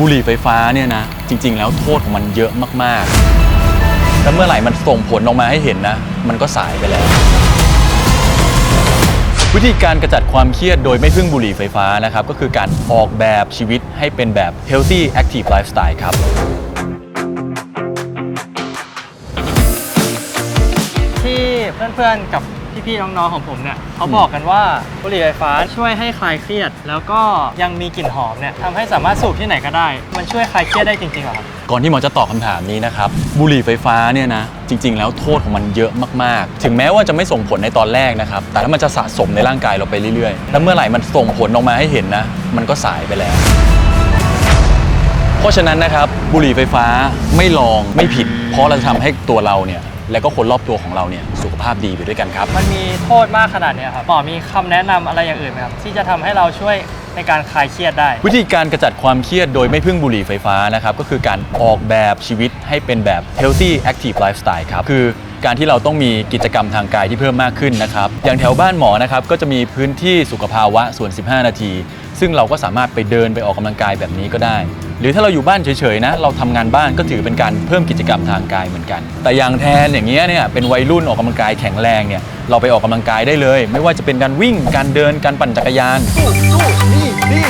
บุหรี่ไฟฟ้าเนี่ยนะ จริง ๆ แล้วโทษของมันเยอะมากๆ แล้วเมื่อไหร่มันส่งผลออกมาให้เห็นนะ มันก็สายไปแล้ว วิธีการกระจัดความเครียดโดยไม่พึ่งบุหรี่ไฟฟ้านะครับ ก็คือการออกแบบชีวิตให้เป็นแบบ healthy active lifestyle ครับที่เพื่อนๆกับ พี่ๆน้องๆของผมเนี่ยเขาบอกกันว่าบุหรี่ไฟฟ้าช่วยให้คลายเครียด แล้วก็ยังมีกลิ่นหอมเนี่ยทำให้สามารถสูบที่ไหนก็ได้ มันช่วยคลายเครียดได้จริงๆเหรอครับ ก่อนที่หมอจะตอบคำถามนี้นะครับ บุหรี่ไฟฟ้าเนี่ยนะ จริง ๆ แล้วโทษของมันเยอะมากๆ ถึงแม้ว่าจะไม่ส่งผลในตอนแรกนะครับ แต่ถ้ามันจะสะสมในร่างกายเราไปเรื่อยๆ แล้วเมื่อไหร่มันส่งผลออกมาให้เห็นนะ มันก็สายไปแล้ว เพราะฉะนั้นนะครับบุหรี่ไฟฟ้าไม่ลองไม่ผิด เพราะเราจะทำให้ตัวเราเนี่ย และก็คนรอบตัวของเราเนี่ยสุขภาพดีไปด้วยกันครับ มันมีโทษมากขนาดเนี้ยครับหมอมีคำแนะนำอะไรอย่างอื่นไหมครับ ที่จะทำให้เราช่วยในการคลายเครียดได้ วิธีการกระจัดความเครียดโดยไม่พึ่งบุหรี่ไฟฟ้านะครับ ก็คือการออกแบบชีวิตให้เป็นแบบ healthy active lifestyle ครับ คือการที่เราต้องมีกิจกรรมทางกายที่เพิ่มมากขึ้นนะครับ อย่างแถวบ้านหมอนะครับ ก็จะมีพื้นที่สุขภาวะส่วน 15 นาที ซึ่งเราก็สามารถไปเดินไปออกกำลังกายแบบนี้ก็ได้ หรือถ้าเราอยู่บ้านเฉยๆนะเราทำงานบ้านก็ถือเป็นการเพิ่มกิจกรรมทางกายเหมือนกัน แต่อย่างแทนอย่างเงี้ยเนี่ยเป็นวัยรุ่นออกกำลังกายแข็งแรงเนี่ยเราไปออกกำลังกายได้เลย ไม่ว่าจะเป็นการวิ่งการเดินการปั่นจักรยานนี่นี่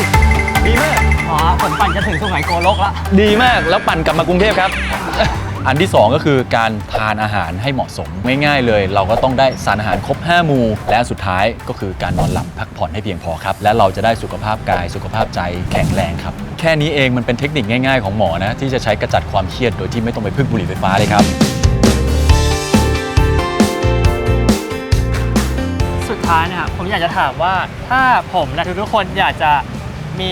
ดีมากอ๋อผลปั่นจะถึงสุไหงโกลกละดีมากแล้วปั่นกลับมากรุงเทพครับ อันที่ 2 ก็คือการทานอาหารให้เหมาะสมง่ายๆเลย เราก็ต้องได้สารอาหารครบ 5 หมู่ และสุดท้ายก็คือการนอนหลับพักผ่อนให้เพียงพอครับ และเราจะได้สุขภาพกาย สุขภาพใจแข็งแรงครับ แค่นี้เองมันเป็นเทคนิคง่ายๆของหมอนะ ที่จะใช้กระจัดความเครียดโดยที่ไม่ต้องไปพึ่งบุหรี่ไฟฟ้าเลยครับ สุดท้ายนะครับผมอยากจะถามว่าถ้าผมและทุกๆคนอยากจะมี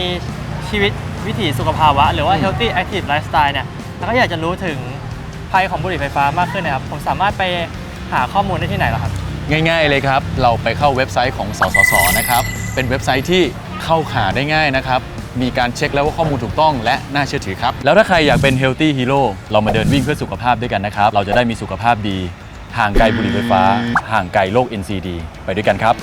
ชีวิตวิถีสุขภาวะ หรือว่า healthy active lifestyle เนี่ยแล้วก็อยากจะรู้ถึง ภัยของบุหรี่ไฟฟ้ามากขึ้นนะครับ ผมสามารถไปหาข้อมูลได้ที่ไหนเหรอครับ ง่าย ๆ เลยครับ เราไปเข้าเว็บไซต์ของสสสนะครับ เป็นเว็บไซต์ที่เข้าขาได้ง่ายนะครับ มีการเช็คแล้วว่าข้อมูลถูกต้องและน่าเชื่อถือครับ แล้วถ้าใครอยากเป็น healthy hero เรามาเดินวิ่งเพื่อสุขภาพด้วยกันนะครับ เราจะได้มีสุขภาพดี ห่างไกลบุหรี่ไฟฟ้า ห่างไกลโรค NCD ไปด้วยกันครับ